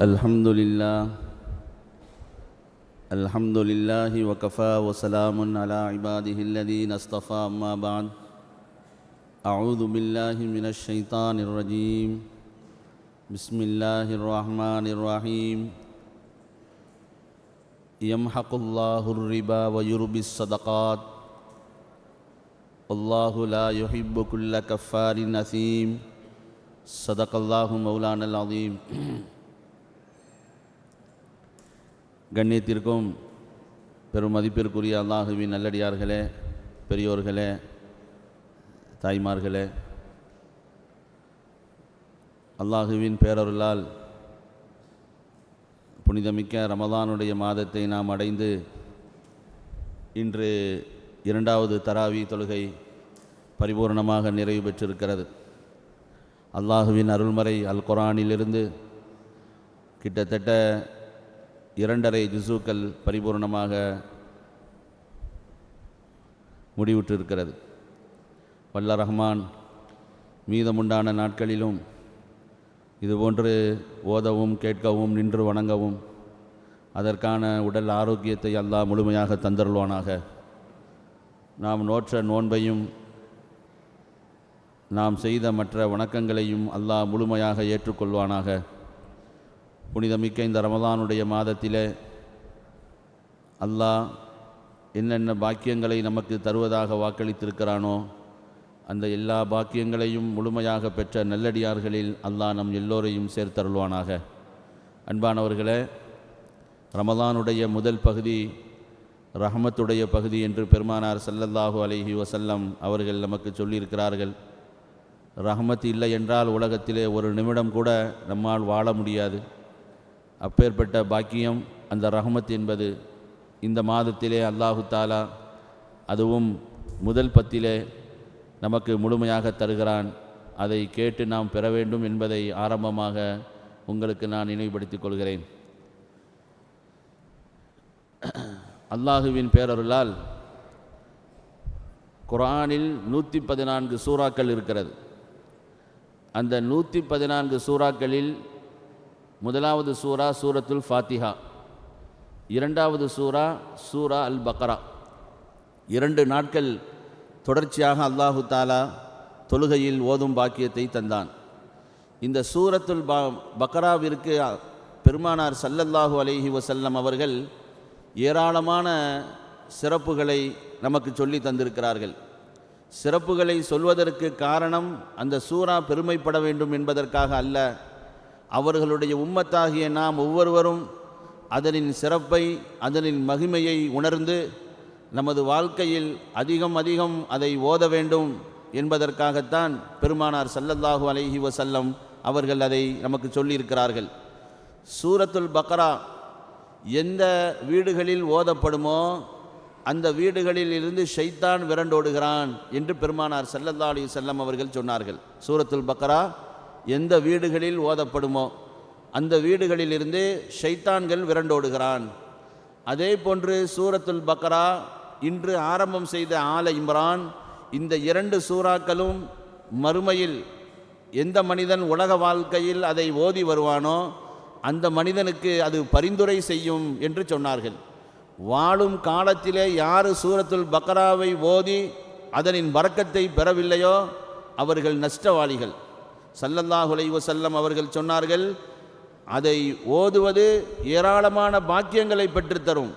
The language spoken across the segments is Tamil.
الحمد لله الحمد لله وكفى وسلام على عباده الذين اصطفى أما بعد أعوذ بالله من الشيطان الرجيم بسم الله الرحمن الرحيم يمحق الله الربا ويربي الصدقات والله لا يحب كل كفار أثيم صدق الله مولانا العظيم கண்ணியத்திற்கும் பெரும் மதிப்பிற்குரிய அல்லாஹுவின் நல்லடியார்களே பெரியோர்களே தாய்மார்களே அல்லாஹுவின் பேரருளால் புனிதமிக்க ரமதானுடைய மாதத்தை நாம் அடைந்து இன்று இரண்டாவது தராவி தொழுகை பரிபூர்ணமாக நிறைவு பெற்றிருக்கிறது. அல்லாஹுவின் அருள்மறை அல் குரானிலிருந்து கிட்டத்தட்ட இரண்டரை ஜுசூக்கள் பரிபூர்ணமாக முடிவுற்றிருக்கிறது. வல்ல ரஹ்மான் மீதமுண்டான நாட்களிலும் இதுபோன்று ஓதவும் கேட்கவும் நின்று வணங்கவும் அதற்கான உடல் ஆரோக்கியத்தை அல்லாஹ் முழுமையாக தந்தருள்வானாக. நாம் நோற்ற நோன்பையும் நாம் செய்த மற்ற வணக்கங்களையும் அல்லாஹ் முழுமையாக ஏற்றுக்கொள்வானாக. புனிதமிக்க இந்த ரமதானுடைய மாதத்தில் அல்லாஹ் என்னென்ன பாக்கியங்களை நமக்கு தருவதாக வாக்களித்திருக்கிறானோ அந்த எல்லா பாக்கியங்களையும் முழுமையாக பெற்ற நல்லடியார்களில் அல்லாஹ் நம் எல்லோரையும் சேர்த்தருள்வானாக. அன்பானவர்களே ரமதானுடைய முதல் பகுதி ரஹமத்துடைய பகுதி என்று பெருமானார் சல்லல்லாஹு அலஹி வசல்லம் அவர்கள் நமக்கு சொல்லியிருக்கிறார்கள். ரஹமத் இல்லை என்றால் உலகத்திலே ஒரு நிமிடம் கூட நம்மால் வாழ முடியாது. அப்பேற்பட்ட பாக்கியம் அந்த ரஹமத் என்பது இந்த மாதத்திலே அல்லாஹு தாலா அதுவும் முதல் பத்திலே நமக்கு முழுமையாக தருகிறான். அதை கேட்டு நாம் பெற வேண்டும் என்பதை ஆரம்பமாக உங்களுக்கு நான் நினைவுபடுத்திக் கொள்கிறேன். அல்லாஹுவின் பேரருளால் குரானில் நூற்றி பதினான்கு சூறாக்கள் இருக்கிறது. அந்த நூற்றி பதினான்கு சூறாக்களில் முதலாவது சூரா சூரத்துல் ஃபாத்திஹா. இரண்டாவது சூரா சூரா அல் பக்ரா இரண்டு நாட்கள் தொடர்ச்சியாக அல்லாஹு தாலா தொழுகையில் ஓதும் பாக்கியத்தை தந்தான். இந்த சூரத்துல் ப பக்ராவிற்கு பெருமானார் சல்லல்லாஹு அலைஹி வசல்லம் அவர்கள் ஏராளமான சிறப்புகளை நமக்கு சொல்லி தந்திருக்கிறார்கள். சிறப்புகளை சொல்வதற்கு காரணம் அந்த சூறா பெருமைப்பட வேண்டும் என்பதற்காக அல்ல அவர்களுடைய உம்மத்தாகிய நாம் ஒவ்வொருவரும் அதனின் சிறப்பை அதனின் மகிமையை உணர்ந்து நமது வாழ்க்கையில் அதிகம் அதிகம் அதை ஓத வேண்டும் என்பதற்காகத்தான் பெருமானார் சல்லல்லாஹு அலைஹி வசல்லம் அவர்கள் அதை நமக்கு சொல்லியிருக்கிறார்கள். சூரத்துல் பக்ரா எந்த வீடுகளில் ஓதப்படுமோ அந்த வீடுகளில் இருந்து ஷைத்தான் விரண்டோடுகிறான் என்று பெருமானார் சல்லல்லா அலி செல்லம் அவர்கள் சொன்னார்கள். சூரத்துல் பக்ரா எந்த வீடுகளில் ஓதப்படுமோ அந்த வீடுகளிலிருந்து ஷைத்தான்கள் விரண்டோடுகிறான். அதே போன்று சூரத்துல் பக்ரா இன்று ஆரம்பம் செய்த ஆல இம்ரான் இந்த இரண்டு சூறாக்களும் மறுமையில் எந்த மனிதன் உலக வாழ்க்கையில் அதை ஓதி வருவானோ அந்த மனிதனுக்கு அது பரிந்துரை செய்யும் என்று சொன்னார்கள். வாழும் காலத்திலே யார் சூரத்துல் பக்ராவை ஓதி அதனின் வரக்கத்தை பெறவில்லையோ அவர்கள் நஷ்டவாளிகள். சல்லல்லாஹுலை வசல்லம் அவர்கள் சொன்னார்கள் அதை ஓதுவது ஏராளமான பாக்கியங்களை பெற்றுத்தரும்.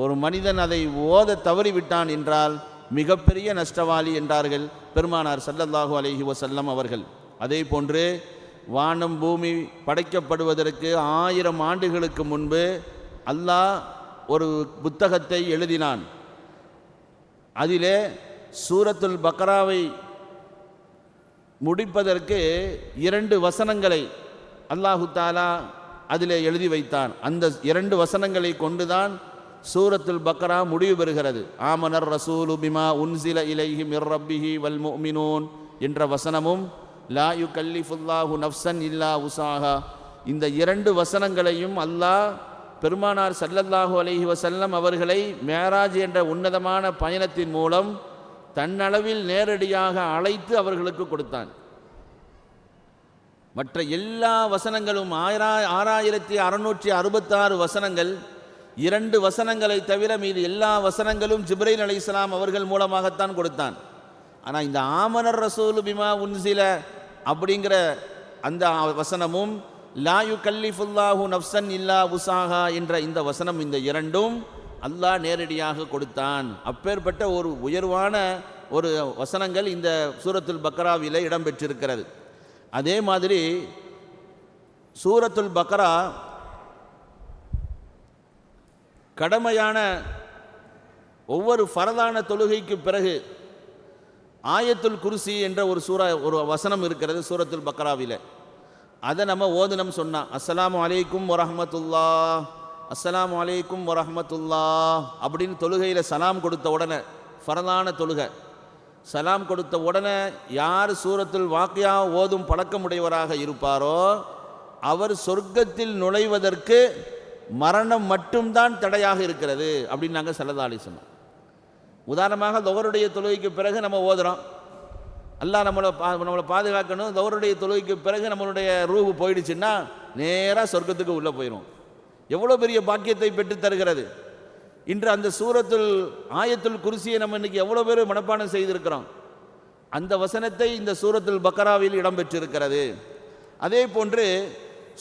ஒரு மனிதன் அதை ஓத தவறிவிட்டான் என்றால் மிகப்பெரிய நஷ்டவாளி என்றார்கள் பெருமானார் சல்லல்லாஹு அலஹி வசல்லம் அவர்கள். அதே போன்று வானம் பூமி படைக்கப்படுவதற்கு ஆயிரம் ஆண்டுகளுக்கு முன்பு அல்லாஹ் ஒரு புத்தகத்தை எழுதினான். அதிலே சூரத்துல் பக்ராவை முடிப்பதற்கு இரண்டு வசனங்களை அல்லாஹு தாலா அதிலே எழுதி வைத்தான். அந்த இரண்டு வசனங்களை கொண்டுதான் சூரத்துல் பக்ரா முடிவு பெறுகிறது. ஆமனர் ரசூலு பிமா உன்சில இலைஹி மிர்ரப்பிஹி வல் முமினூன் என்ற வசனமும் லா யு கல்லிஃபுல்லாஹு நஃப்சன் இல்லா உசாஹா. இந்த இரண்டு வசனங்களையும் அல்லாஹ் பெருமானார் சல்லல்லாஹு அலஹி வசல்லம் அவர்களை மேராஜ் என்ற உன்னதமான பயணத்தின் மூலம் தன்னளவில் நேரடியாக அழைத்து அவர்களுக்கு கொடுத்தான். மற்ற எல்லா வசனங்களும் ஆயிரா ஆறாயிரத்தி அறுநூற்றி அறுபத்தாறு வசனங்கள் இரண்டு வசனங்களை தவிர மீது எல்லா வசனங்களும் ஜிப்ரைல் அலைஹிஸ்ஸலாம் அவர்கள் மூலமாகத்தான் கொடுத்தான். ஆனால் இந்த ஆமனர் ரசூல் பிமா உன்சில அப்படிங்கிற அந்த வசனமும் லாயு கல்லிஃபுல்லாஹு நஃப்சன் இல்லா உசாஹா என்ற இந்த வசனம் இந்த இரண்டும் அல்லாஹ் நேரடியாக கொடுத்தான். அப்பேற்பட்ட ஒரு உயர்வான ஒரு வசனங்கள் இந்த சூரத்துல் பக்ராவிலே இடம்பெற்றிருக்கிறது. அதே மாதிரி சூரத்துல் பக்ரா கடமையான ஒவ்வொரு ஃபரதான தொழுகைக்கு பிறகு ஆயத்துல் குருசி என்ற ஒரு சூரா ஒரு வசனம் இருக்கிறது சூரத்துல் பக்ராவில். அதை நம்ம ஓதுனம் சொன்னான் அஸ்லாம் வலைக்கும் வரமத்துல்லா அஸ்லாம் வலைக்கும் வரமத்துல்லா அப்படின்னு தொழுகையில் சலாம் கொடுத்த உடனே ஃபரதான தொழுகை. சலாம் கொடுத்த உடனே யார் சூரத்தில் வாக்கியா ஓதும் பழக்கமுடையவராக இருப்பாரோ அவர் சொர்க்கத்தில் நுழைவதற்கு மரணம் மட்டும்தான் தடையாக இருக்கிறது அப்படின்னு நாங்கள் சல்லதாலி சொன்னோம் உதாரணமாக தவருடைய தொழுகைக்கு பிறகு நம்ம ஓதுறோம். அல்லாஹ் நம்மளை பா நம்மளை பாதுகாக்கணும். தவருடைய தொழுகைக்கு பிறகு நம்மளுடைய ரூபு போயிடுச்சுன்னா நேராக சொர்க்கத்துக்கு உள்ளே போயிடும் எவ்வளோ பெரிய பாக்கியத்தை பெற்று தருகிறது? இன்று அந்த சூரத்துல் ஆயத்துல் குருசியை நம்ம இன்னைக்கு எவ்வளோ பேர் மனப்பாடம் செய்திருக்கிறோம். அந்த வசனத்தை இந்த சூரத்துல் பக்ராவில் இடம்பெற்றிருக்கிறது. அதே போன்று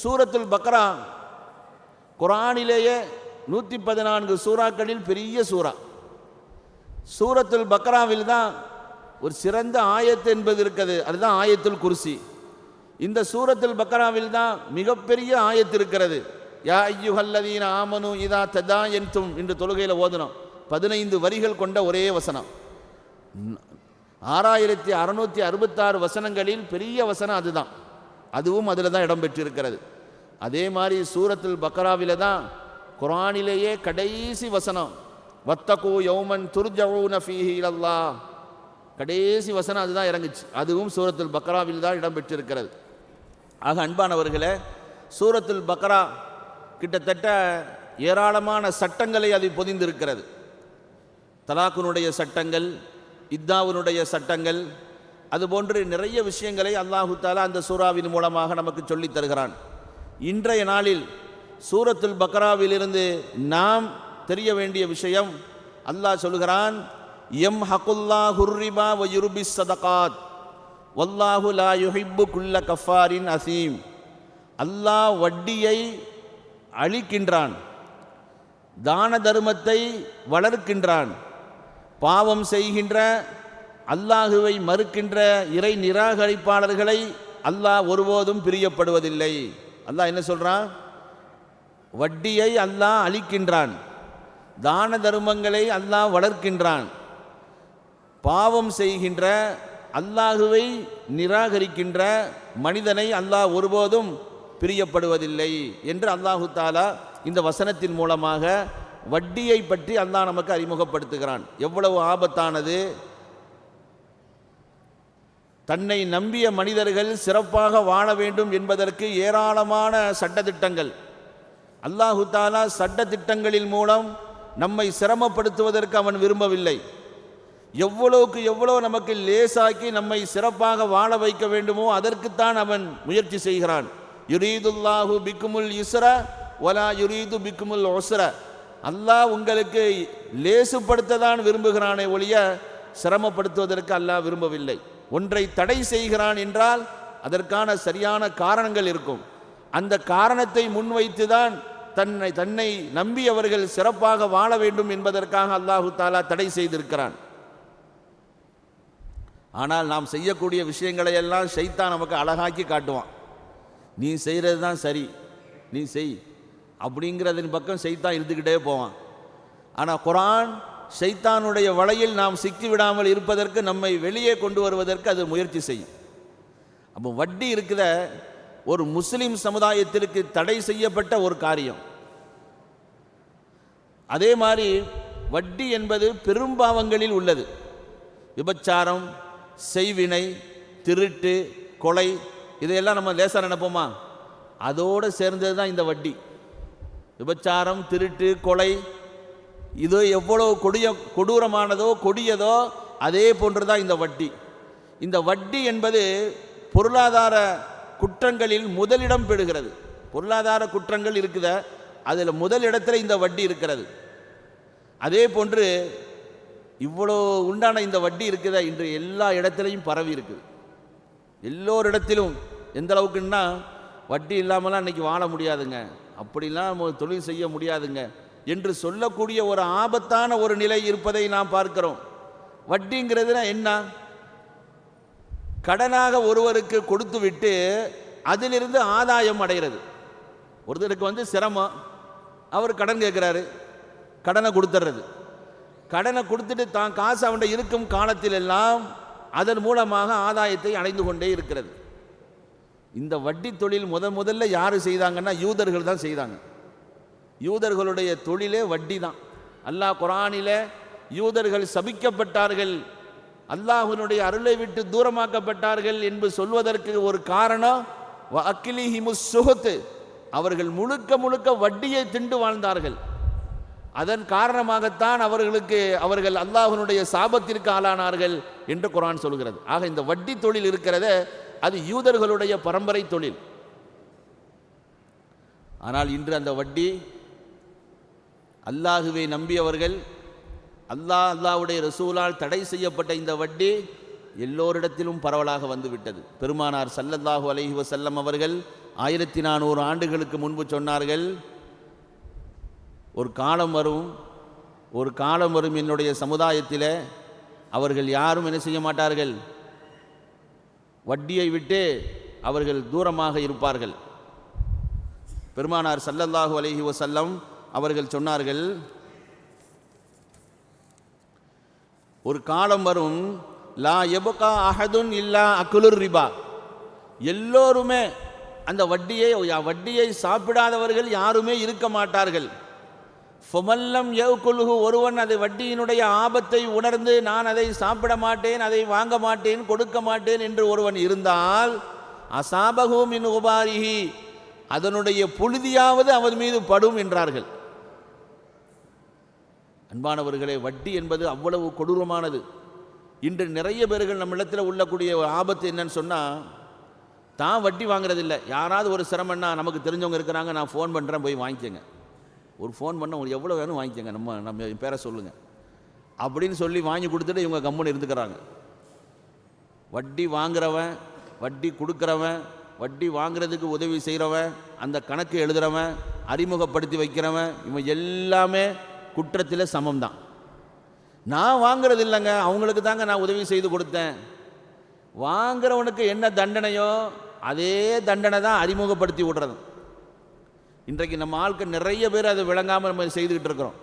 சூரத்துல் பக்ரா குரானிலேயே நூற்றி பதினான்கு சூறாக்களில் பெரிய சூறா. சூரத்துல் பக்ராவில் தான் ஒரு சிறந்த ஆயத்து என்பது இருக்குது. அதுதான் ஆயத்துல் குருசி. இந்த சூரத்துல் பக்ராவில் தான் மிகப்பெரிய ஆயத்து இருக்கிறது. யா ஐயுஹல்லதீன ஆமனு இதா ததா என்றும் இன்று தொழுகையில் ஓதுனோம் பதினைந்து வரிகள் கொண்ட ஒரே வசனம் ஆறாயிரத்தி அறுநூற்றி அறுபத்தாறு வசனங்களில் பெரிய வசனம் அதுதான் அதுவும் அதில் தான் இடம்பெற்றிருக்கிறது அதே மாதிரி சூரத்தில் பக்ராவில் தான் குரானிலேயே கடைசி வசனம் வத்தகு யௌமன் துர்ஜவுன ஃபீஹி இலல்லா கடைசி வசனம் அதுதான் இறங்குச்சு அதுவும் சூரத்துல் பக்ராவில் தான் இடம்பெற்றிருக்கிறது ஆக அன்பானவர்களே சூரத்துல் பக்ரா கிட்டத்தட்ட ஏராளமான சட்டங்களை அது பொதிந்திருக்கிறது. தலாக்குனுடைய சட்டங்கள் இத்தாவினுடைய சட்டங்கள் அதுபோன்று நிறைய விஷயங்களை அல்லாஹு தாலா அந்த சூறாவின் மூலமாக நமக்கு சொல்லித் தருகிறான். இன்றைய நாளில் சூரத்துல் பக்ராவிலிருந்து நாம் தெரிய வேண்டிய விஷயம் அல்லாஹ் சொல்கிறான் எம் ஹகுல்லா ஹுர்ரிபா வ யுருபி சதகாத் வல்லாஹு லா யுஹிப்பு குல்ல கஃபாரின் அசீம். அல்லாஹ் வட்டியை அழிக்கின்றான். தான தர்மத்தை வளர்க்கின்றான். பாவம் செய்கின்ற அல்லாஹுவை மறுக்கின்ற இறை நிராகரிப்பாளர்களை அல்லாஹ் ஒருபோதும் பிரியப்படுவதில்லை. அல்லாஹ் என்ன சொல்கிறான் வட்டியை அல்லாஹ் அழிக்கின்றான். தான தர்மங்களை அல்லாஹ் வளர்க்கின்றான். பாவம் செய்கின்ற அல்லாஹுவை நிராகரிக்கின்ற மனிதனை அல்லாஹ் ஒருபோதும் பிரியப்படுவதில்லை என்று அல்லாஹு தாலா இந்த வசனத்தின் மூலமாக வட்டியை பற்றி அல்லாஹ் நமக்கு அறிமுகப்படுத்துகிறான். எவ்வளவு ஆபத்தானது? தன்னை நம்பிய மனிதர்கள் சிறப்பாக வாழ வேண்டும் என்பதற்கு ஏராளமான சட்டத்திட்டங்கள். அல்லாஹு தாலா சட்டத்திட்டங்களின் மூலம் நம்மை சிரமப்படுத்துவதற்கு அவன் விரும்பவில்லை. எவ்வளவுக்கு எவ்வளோ நமக்கு லேசாக்கி நம்மை சிறப்பாக வாழ வைக்க வேண்டுமோ அதற்குத்தான் அவன் முயற்சி செய்கிறான். யுரீதுல்லாஹு பிக்குமுல் இஸ்ரா ஒலா யுரீது பிக்குமுல் ஒஸ்ர அல்லாஹ் உங்களுக்கு லேசுப்படுத்த தான் விரும்புகிறானே ஒழிய சிரமப்படுத்துவதற்கு அல்லாஹ் விரும்பவில்லை. ஒன்றை தடை செய்கிறான் என்றால் அதற்கான சரியான காரணங்கள் இருக்கும். அந்த காரணத்தை முன்வைத்து தான் தன்னை தன்னை நம்பியவர்கள் சிறப்பாக வாழ வேண்டும் என்பதற்காக அல்லாஹு தாலா தடை செய்திருக்கிறான். ஆனால் நாம் செய்யக்கூடிய விஷயங்களை எல்லாம் ஷைத்தான் நமக்கு அழகாக்கி காட்டுவான். நீ செய்கிறது தான் சரி. நீ செய். அப்படிங்கிறதின் பக்கம் செய்தான் இழுத்துக்கிட்டே போவான். ஆனால் குரான் செய்தானுடைய வலையில் நாம் சிக்கி விடாமல் இருப்பதற்கு நம்மை வெளியே கொண்டு வருவதற்கு அது முயற்சி செய்யும். அப்போ வட்டி இருக்கிற ஒரு முஸ்லீம் சமுதாயத்திற்கு தடை செய்யப்பட்ட ஒரு காரியம். அதே மாதிரி வட்டி என்பது பெரும்பாவங்களில் உள்ளது. விபச்சாரம் செய்வினை திருட்டு கொலை இதையெல்லாம் நம்ம லேசாக நினைப்போமா? அதோடு சேர்ந்தது தான் இந்த வட்டி. விபச்சாரம் திருட்டு கொலை இது எவ்வளோ கொடிய கொடூரமானதோ கொடியதோ அதே போன்று தான் இந்த வட்டி. இந்த வட்டி என்பது பொருளாதார குற்றங்களில் முதலிடம் பெறுகிறது. பொருளாதார குற்றங்கள் இருக்குத? அதில் முதல் இந்த வட்டி இருக்கிறது. அதே போன்று இவ்வளோ உண்டான இந்த வட்டி இருக்குதா? இன்று எல்லா இடத்துலையும் பரவி இருக்குது. எல்லோரிடத்திலும் எந்த அளவுக்குன்னா வட்டி இல்லாமலாம் இன்றைக்கி வாழ முடியாதுங்க. அப்படிலாம் நம்ம தொழில் செய்ய முடியாதுங்க. என்று சொல்லக்கூடிய ஒரு ஆபத்தான ஒரு நிலை இருப்பதை நாம் பார்க்கிறோம். வட்டிங்கிறதுனா என்ன? கடனாக ஒருவருக்கு கொடுத்து விட்டு அதிலிருந்து ஆதாயம் அடைகிறது. ஒருத்தருக்கு வந்து சிரமம். அவர் கடன் கேட்குறாரு. கடனை கொடுத்துட்றது கடனை கொடுத்துட்டு தான் காசு அவன்கிட்ட இருக்கும் காலத்திலெல்லாம் அதன் மூலமாக ஆதாயத்தை அடைந்து கொண்டே இருக்கிறது. இந்த வட்டி தொழில் முதன் முதல்ல யார் செய்தாங்கன்னா யூதர்கள் தான் செய்தாங்க. யூதர்களுடைய தொழிலே வட்டி தான். அல்லாஹ் குரானில் யூதர்கள் சபிக்கப்பட்டார்கள் அல்லாஹுனுடைய அருளை விட்டு தூரமாக்கப்பட்டார்கள் என்று சொல்வதற்கு ஒரு காரணம் அக்கிலிஹிமு சுகத்து அவர்கள் முழுக்க முழுக்க வட்டியை திண்டு வாழ்ந்தார்கள். அதன் காரணமாகத்தான் அவர்களுக்கு அவர்கள் அல்லாஹனுடைய சாபத்திற்கு ஆளானார்கள் என்று குரான் சொல்கிறது. ஆக இந்த வட்டி தொழில் இருக்கிறத அது யூதர்களுடைய பரம்பரை தொழில். ஆனால் இன்று அந்த வட்டி அல்லாஹுவை நம்பியவர்கள் அல்லாஹ் அல்லாவுடைய ரசூலால் தடை செய்யப்பட்ட இந்த வட்டி எல்லோரிடத்திலும் பரவலாக வந்துவிட்டது. பெருமானார் சல்லல்லாஹு அலஹி வசல்லம் அவர்கள் ஆயிரத்தி நானூறு ஆண்டுகளுக்கு முன்பு சொன்னார்கள் ஒரு காலம் வரும் ஒரு காலம் வரும் என்னுடைய சமுதாயத்தில் அவர்கள் யாரும் என்ன செய்ய மாட்டார்கள்? வட்டியை விட்டு அவர்கள் தூரமாக இருப்பார்கள். பெருமானார் சல்லல்லாஹு அலஹி வசல்லம் அவர்கள் சொன்னார்கள் ஒரு காலம் வரும் லா எபுகா அஹதுன் இல்லா அக்குலுர் ரிபா. எல்லோருமே அந்த வட்டியை வட்டியை சாப்பிடாதவர்கள் யாருமே இருக்க மாட்டார்கள். ஃபொமல்லம் எவ்குல்ஹு ஒருவன் அது வட்டியினுடைய ஆபத்தை உணர்ந்து நான் அதை சாப்பிட மாட்டேன் அதை வாங்க மாட்டேன் கொடுக்க மாட்டேன் என்று ஒருவன் இருந்தால் அசாபகு மின் உபாரிஹி அதனுடைய புழுதியாவது அவன் மீது படும் என்றார்கள். அன்பானவர்களே வட்டி என்பது அவ்வளவு கொடூரமானது. இன்று நிறைய பேர்கள் நம்ம உள்ளக்கூடிய ஆபத்து என்னன்னு சொன்னால் தான் வட்டி வாங்குறதில்ல. யாராவது ஒரு சிரமன்னா நமக்கு தெரிஞ்சவங்க இருக்கிறாங்க நான் ஃபோன் பண்ணுறேன் போய் வாங்கிக்கங்க. ஒரு ஃபோன் பண்ண உங்களுக்கு எவ்வளோ வேணும் வாங்கிக்கோங்க. நம்ம நம்ம என் பேரை சொல்லுங்கள் அப்படின்னு சொல்லி வாங்கி கொடுத்துட்டு இவங்க கம்முன்னு இருந்துக்கிறாங்க. வட்டி வாங்குறவன் வட்டி கொடுக்குறவன் வட்டி வாங்குறதுக்கு உதவி செய்கிறவன் அந்த கணக்கு எழுதுகிறவன் அறிமுகப்படுத்தி வைக்கிறவன் இவன் எல்லாமே குற்றத்தில் சமம் தான் நான் வாங்குறது இல்லைங்க அவங்களுக்கு தாங்க நான் உதவி செய்து கொடுத்தேன். வாங்குறவனுக்கு என்ன தண்டனையோ அதே தண்டனை தான் அறிமுகப்படுத்தி விடுறது இன்றைக்கு நம்ம ஆட்கள் நிறைய பேர் அதை விளங்காமல் நம்ம செய்துக்கிட்டு இருக்கிறோம்.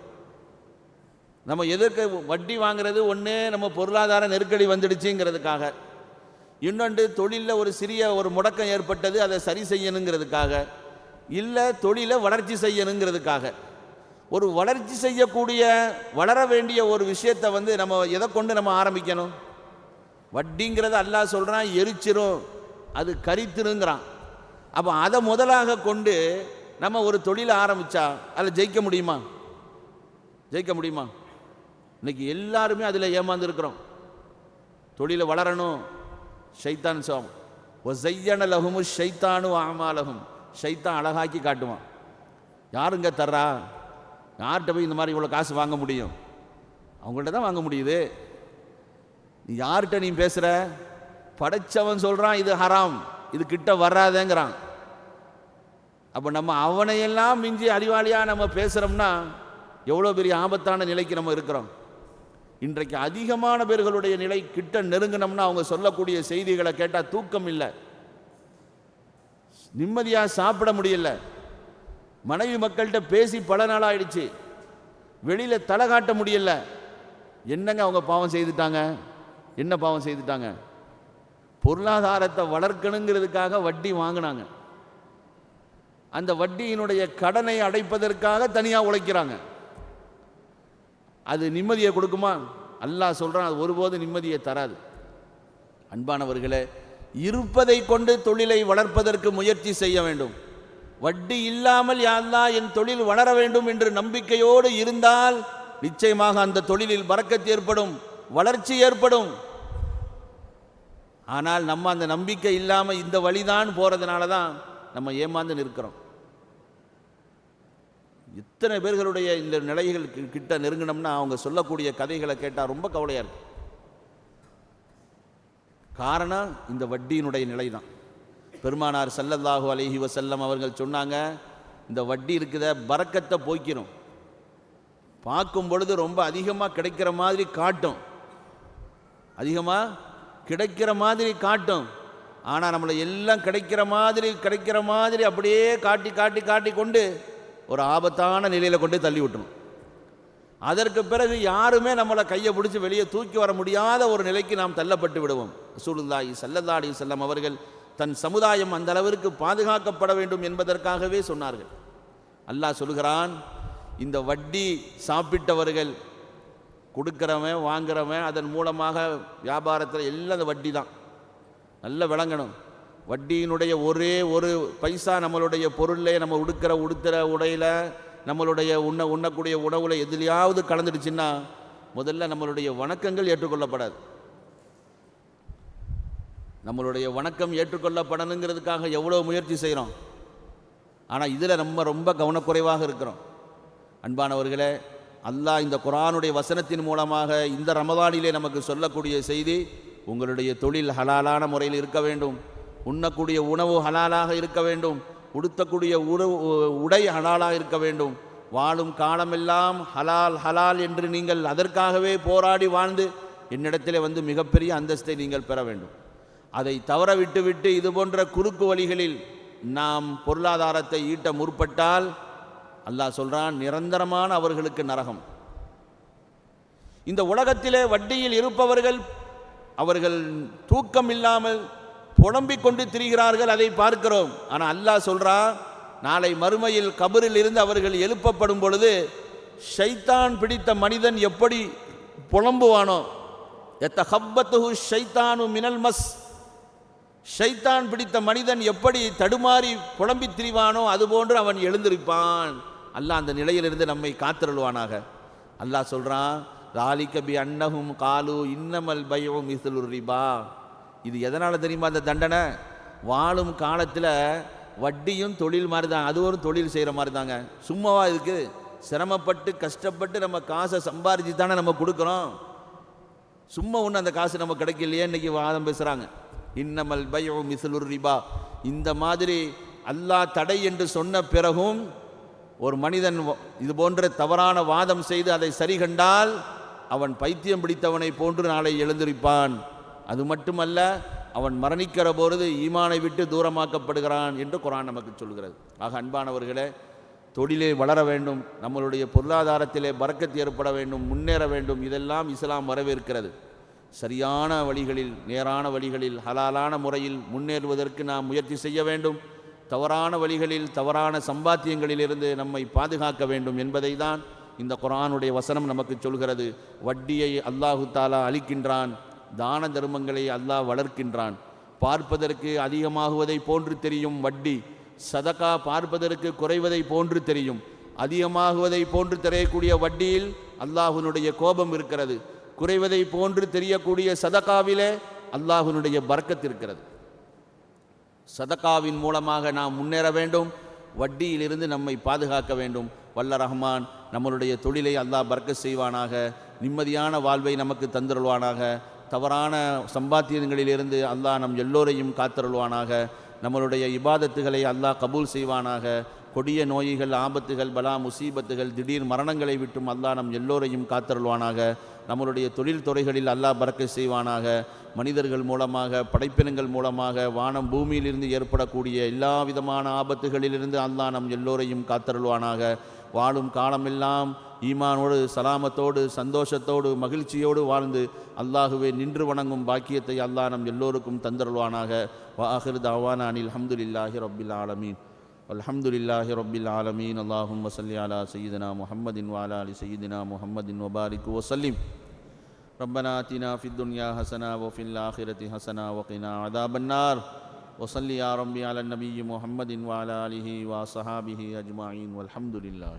நம்ம எதற்கு வட்டி வாங்குறது ஒன்று நம்ம பொருளாதார நெருக்கடி வந்துடுச்சுங்கிறதுக்காக. இன்னொன்று தொழிலில் ஒரு சிறிய ஒரு முடக்கம் ஏற்பட்டது அதை சரி செய்யணுங்கிறதுக்காக. இல்லை தொழிலை வளர்ச்சி செய்யணுங்கிறதுக்காக. ஒரு வளர்ச்சி செய்யக்கூடிய வளர வேண்டிய ஒரு விஷயத்தை வந்து நம்ம எதை கொண்டு நம்ம ஆரம்பிக்கணும்? வட்டிங்கிறத அல்லாஹ் சொல்கிறான் எரிச்சிரும். அது கரித்திருங்கிறான். அப்போ அதை முதலாக கொண்டு நம்ம ஒரு தொழிலை ஆரம்பித்தா அதில் ஜெயிக்க முடியுமா? ஜெயிக்க முடியுமா? இன்னைக்கு எல்லாருமே அதில் ஏமாந்துருக்கிறோம். தொழிலை வளரணும். ஷைத்தான் சோம் ஒசையன லகுமு ஷைத்தானு ஆமாலகும் ஷைத்தான் அழகாக்கி காட்டுவான். யாருங்க தர்றா? யார்கிட்ட போய் இந்த மாதிரி இவ்வளோ காசு வாங்க முடியும்? அவங்கள்ட்ட தான் வாங்க முடியுது. நீ யார்கிட்ட நீ பேசுகிற படைச்சவன் சொல்கிறான் இது ஹராம். இது கிட்ட வராதேங்கிறான். அப்போ நம்ம அவனையெல்லாம் மிஞ்சி அறிவாளியாக நம்ம பேசுகிறோம்னா எவ்வளோ பெரிய ஆபத்தான நிலைக்கு நம்ம இருக்கிறோம். இன்றைக்கு அதிகமான பேர்களுடைய நிலை கிட்ட நெருங்கினோம்னா அவங்க சொல்லக்கூடிய செய்திகளை கேட்டால் தூக்கம் இல்லை. நிம்மதியாக சாப்பிட முடியல. மனைவி மக்கள்கிட்ட பேசி பல நாள் ஆயிடுச்சு. வெளியில் தலை காட்ட முடியல. என்னங்க அவங்க பாவம் செய்துட்டாங்க? என்ன பாவம் செய்துட்டாங்க? பொருளாதாரத்தை வளர்க்கணுங்கிறதுக்காக வட்டி வாங்கினாங்க. அந்த வட்டியினுடைய கடனை அடைப்பதற்காக தனியாக உழைக்கிறாங்க. அது நிம்மதியை கொடுக்குமா? அல்லாஹ் சொல்கிறான் அது ஒருபோதும் நிம்மதியை தராது. அன்பானவர்களே இருப்பதை கொண்டு தொழிலை வளர்ப்பதற்கு முயற்சி செய்ய வேண்டும். வட்டி இல்லாமல் யாழ்லா என் தொழில் வளர வேண்டும் என்று நம்பிக்கையோடு இருந்தால் நிச்சயமாக அந்த தொழிலில் பறக்கத்து ஏற்படும் வளர்ச்சி ஏற்படும். ஆனால் நம்ம அந்த நம்பிக்கை இல்லாமல் இந்த வழிதான் போகிறதுனால தான் நம்ம ஏமாந்து நிற்கிறோம். இத்தனை பேர்களுடைய இந்த நிலைகள் கிட்ட நெருங்கினோம்னா அவங்க சொல்லக்கூடிய கதைகளை கேட்டால் ரொம்ப கவலையாக இருக்கு. காரணம் இந்த வட்டியினுடைய நிலை தான் பெருமானார் ஸல்லல்லாஹு அலைஹி செல்லம் அவர்கள் சொன்னாங்க இந்த வட்டி இருக்குத பறக்கத்தை போய்க்கிறோம் பார்க்கும் பொழுது ரொம்ப அதிகமாக கிடைக்கிற மாதிரி காட்டும். அதிகமாக கிடைக்கிற மாதிரி காட்டும். ஆனால் நம்மளை எல்லாம் கிடைக்கிற மாதிரி கிடைக்கிற மாதிரி அப்படியே காட்டி காட்டி காட்டி கொண்டு ஒரு ஆபத்தான நிலையில் கொண்டு தள்ளி விட்டுரும் அதற்கு பிறகு யாருமே நம்மளை கையை பிடிச்சி வெளியே தூக்கி வர முடியாத ஒரு நிலைக்கு நாம் தள்ளப்பட்டு விடுவோம். ரசூலுல்லாஹி ஸல்லல்லாஹு செல்லம் அவர்கள் தன் சமுதாயம் அந்த அளவிற்கு பாதுகாக்கப்பட வேண்டும் என்பதற்காகவே சொன்னார்கள். அல்லாஹ் சொல்கிறான் இந்த வட்டி சாப்பிட்டவர்கள் கொடுக்குறவன் வாங்குறவன் அதன் மூலமாக வியாபாரத்தில் எல்லாம் அந்த வட்டி தான் நல்லா விளங்கணும். வட்டியினுடைய ஒரே ஒரு பைசா நம்மளுடைய பொருளில் நம்ம உடுக்கிற உடுத்துற உடையில் நம்மளுடைய உண்ண உண்ணக்கூடிய உணவில் எதுலையாவது கலந்துடுச்சுன்னா முதல்ல நம்மளுடைய வணக்கங்கள் ஏற்றுக்கொள்ளப்படாது. நம்மளுடைய வணக்கம் ஏற்றுக்கொள்ளப்படணுங்கிறதுக்காக எவ்வளோ முயற்சி செய்கிறோம் ஆனால் இதில் நம்ம ரொம்ப கவனக்குறைவாக இருக்கிறோம். அன்பானவர்களே அல்லாஹ் இந்த குரானுடைய வசனத்தின் மூலமாக இந்த ரமதானிலே நமக்கு சொல்லக்கூடிய செய்தி உங்களுடைய தொழில் ஹலாலான முறையில் இருக்க வேண்டும். உண்ணக்கூடிய உணவு ஹலாலாக இருக்க வேண்டும். உடுத்தக்கூடிய உறவு உடை ஹலாலாக இருக்க வேண்டும். வாழும் காலமெல்லாம் ஹலால் ஹலால் என்று நீங்கள் அதற்காகவே போராடி வாழ்ந்து என்னிடத்திலே வந்து மிகப்பெரிய அந்தஸ்தை நீங்கள் பெற வேண்டும். அதை தவற விட்டுவிட்டு இது போன்ற குறுக்கு வழிகளில் நாம் பொருளாதாரத்தை ஈட்ட முற்பட்டால் அல்லாஹ் சொல்றான் நிரந்தரமான அவர்களுக்கு நரகம். இந்த உலகத்திலே வட்டியில் இருப்பவர்கள் அவர்கள் தூக்கம் இல்லாமல் புலம்பிக் கொண்டு திரிகிறார்கள் அதை பார்க்கிறோம். ஆனால் அல்லாஹ் சொல்கிறா நாளை மறுமையில் கபரில் இருந்து அவர்கள் எழுப்பப்படும் பொழுது ஷைத்தான் பிடித்த மனிதன் எப்படி புலம்புவானோ? எத்த ஹப்பத்துஹு ஷைத்தானு மினல் மஸ். ஷைத்தான் பிடித்த மனிதன் எப்படி தடுமாறி புலம்பி திரிவானோ அதுபோன்று அவன் எழுந்திருப்பான். அல்லாஹ் அந்த நிலையிலிருந்து நம்மை காத்திருள்வானாக. அல்லாஹ் சொல்கிறான் ராலிக கபி அன்னஹும் காலு இன்னமல் பயம் மிசுலுர் ரிபா இது எதனால் தெரியுமா அந்த தண்டனை? வாழும் காலத்தில் வட்டியும் தொழில் மாதிரி தான் அது ஒரு தொழில் செய்கிற மாதிரி தாங்க சும்மாவா இதுக்கு சிரமப்பட்டு கஷ்டப்பட்டு நம்ம காசை சம்பாரிச்சு தானே நம்ம கொடுக்குறோம். சும்மா ஒன்று அந்த காசு நம்ம கிடைக்கலையே இன்றைக்கி வாதம் பேசுகிறாங்க இன்னமல் பயோ மிசலுர் ரிபா. இந்த மாதிரி அல்லாஹ் தடை என்று சொன்ன பிறகும் ஒரு மனிதன் இது போன்ற தவறான வாதம் செய்து அதை சரி கண்டால் அவன் பைத்தியம் பிடித்தவனை போன்று நாளை எழுந்திருப்பான். அது மட்டுமல்ல அவன் மரணிக்கிற பொழுது ஈமானை விட்டு தூரமாக்கப்படுகிறான் என்று குரான் நமக்கு சொல்கிறது. ஆக அன்பானவர்களே தொழிலே வளர வேண்டும் நம்மளுடைய பொருளாதாரத்திலே பறக்கத்து ஏற்பட வேண்டும் முன்னேற வேண்டும் இதெல்லாம் இஸ்லாம் வரவேற்கிறது. சரியான வழிகளில் நேரான வழிகளில் ஹலாலான முறையில் முன்னேறுவதற்கு நாம் முயற்சி செய்ய வேண்டும். தவறான வழிகளில் தவறான சம்பாத்தியங்களிலிருந்து நம்மை பாதுகாக்க வேண்டும் என்பதை தான் இந்த குரானுடைய வசனம் நமக்கு சொல்கிறது. வட்டியை அல்லாஹு தாலா அளிக்கின்றான் தான தர்மங்களை அல்லாஹ் வளர்க்கின்றான். பார்ப்பதற்கு அதிகமாகுவதை போன்று தெரியும் வட்டி. சதகா பார்ப்பதற்கு குறைவதை போன்று தெரியும். அதிகமாகுவதை போன்று தெரியக்கூடிய வட்டியில் அல்லாஹுனுடைய கோபம் இருக்கிறது. குறைவதை போன்று தெரியக்கூடிய சதகாவிலே அல்லாஹுனுடைய பறக்கத்து இருக்கிறது. சதகாவின் மூலமாக நாம் முன்னேற வேண்டும். வட்டியிலிருந்து நம்மை பாதுகாக்க வேண்டும். வல்ல ரஹ்மான் நம்மளுடைய தொழிலை அல்லாஹ் பறக்க செய்வானாக. நிம்மதியான வாழ்வை நமக்கு தந்துருள்வானாக. தவறான சம்பாத்தியங்களிலிருந்து அல்லாஹ் நம் எல்லோரையும் காத்தருள்வானாக. நம்மளுடைய இபாதத்துகளை அல்லாஹ் கபூல் செய்வானாக. கொடிய நோய்கள் ஆபத்துகள் பலா முசீபத்துகள் திடீர் மரணங்களை விட்டும் அல்லாஹ் நம் எல்லோரையும் காத்தருள்வானாக. நம்மளுடைய தொழில் துறைகளில் அல்லாஹ் பறக்க செய்வானாக. மனிதர்கள் மூலமாக படைப்பினங்கள் மூலமாக வானம் பூமியிலிருந்து ஏற்படக்கூடிய எல்லா விதமான ஆபத்துகளிலிருந்து அல்லாஹ் நம் எல்லோரையும் காத்தருள்வானாக. வாழும் காலமெல்லாம் ஈமானோடு சலாமத்தோடு சந்தோஷத்தோடு மகிழ்ச்சியோடு வாழ்ந்து அல்லாஹுவே நின்று வணங்கும் பாக்கியத்தை அல்லாஹ் நம் எல்லோருக்கும் தந்தருள்வானாக. வாஹிர் தாவானா அனில் அல்ஹம்துலில்லாஹி ரப்பில் ஆலமீன். الحمد لله رب العالمين اللهم صل على سيدنا محمد وعلى آل سيدنا محمد وبارك وسلم ربنا آتنا في الدنيا حسنة وفي الآخرة حسنة وقنا عذاب النار. وصل يا ربي على النبي محمد وعلى آله وصحابه أجمعين والحمد لله